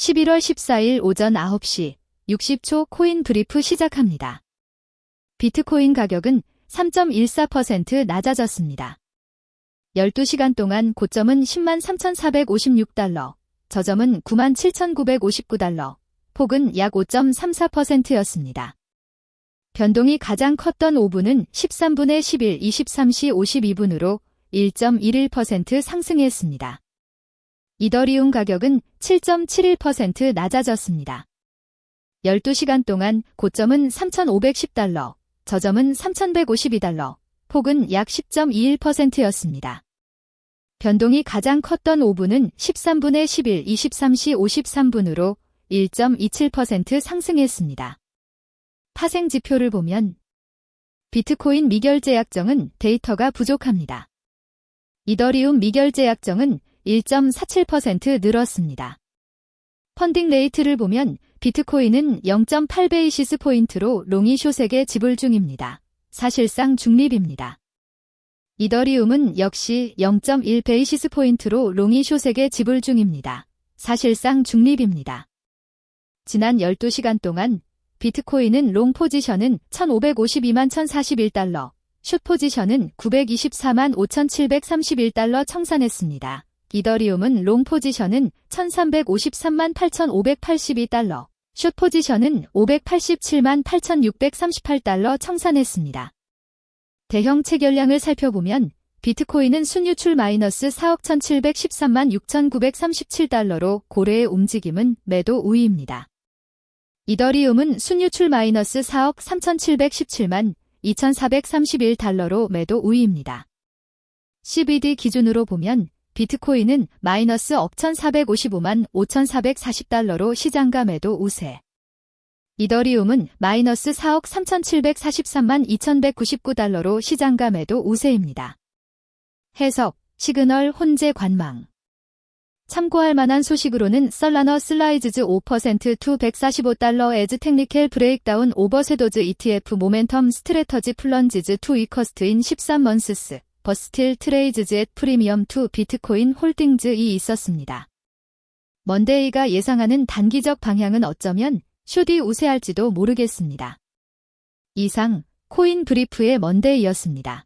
11월 14일 오전 9시 60초 코인 브리프 시작합니다. 비트코인 가격은 3.14% 낮아졌습니다. 12시간 동안 고점은 10만 3,456달러, 저점은 9만 7,959달러, 폭은 약 5.34%였습니다. 변동이 가장 컸던 5분은 13분의 11, 23시 52분으로 1.11% 상승했습니다. 이더리움 가격은 7.71% 낮아졌습니다. 12시간 동안 고점은 3,510달러, 저점은 3,152달러, 폭은 약 10.21%였습니다. 변동이 가장 컸던 5분은 13분의 11, 23시 53분으로 1.27% 상승했습니다. 파생 지표를 보면 비트코인 미결제 약정은 데이터가 부족합니다. 이더리움 미결제 약정은 1.47% 늘었습니다. 펀딩 레이트를 보면 비트코인은 0.8베이시스 포인트로 롱이 숏에게 지불 중입니다. 사실상 중립입니다. 이더리움은 역시 0.1 베이시스 포인트로 롱이 숏에게 지불 중입니다. 사실상 중립입니다. 지난 12시간 동안 비트코인은 롱 포지션은 1552만 1041달러, 숏 포지션은 924만 5731달러 청산했습니다. 이더리움은 롱 포지션은 1353만 8582달러, 숏 포지션은 587만 8638달러 청산했습니다. 대형 체결량을 살펴보면 비트코인은 순유출 마이너스 4억 1713만 6937달러로 고래의 움직임은 매도 우위입니다. 이더리움은 순유출 마이너스 4억 3717만 2431달러로 매도 우위입니다. CBD 기준으로 보면 비트코인은 마이너스 억 1455만 5440달러로 시장가 매도 우세. 이더리움은 마이너스 4억 3743만 2199달러로 시장가 매도 우세입니다. 해석, 시그널 혼재 관망. 참고할 만한 소식으로는 썰라너 슬라이즈즈 5%투 145달러 에즈 테크니컬 브레이크다운 오버세도즈 ETF 모멘텀 스트레터지 플런지즈 투 이커스트인 13먼스스 버스틸 트레이즈즈 앳 프리미엄 투 비트코인 홀딩즈이 있었습니다. 먼데이가 예상하는 단기적 방향은 어쩌면 쇼디 우세할지도 모르겠습니다. 이상 코인 브리프의 먼데이였습니다.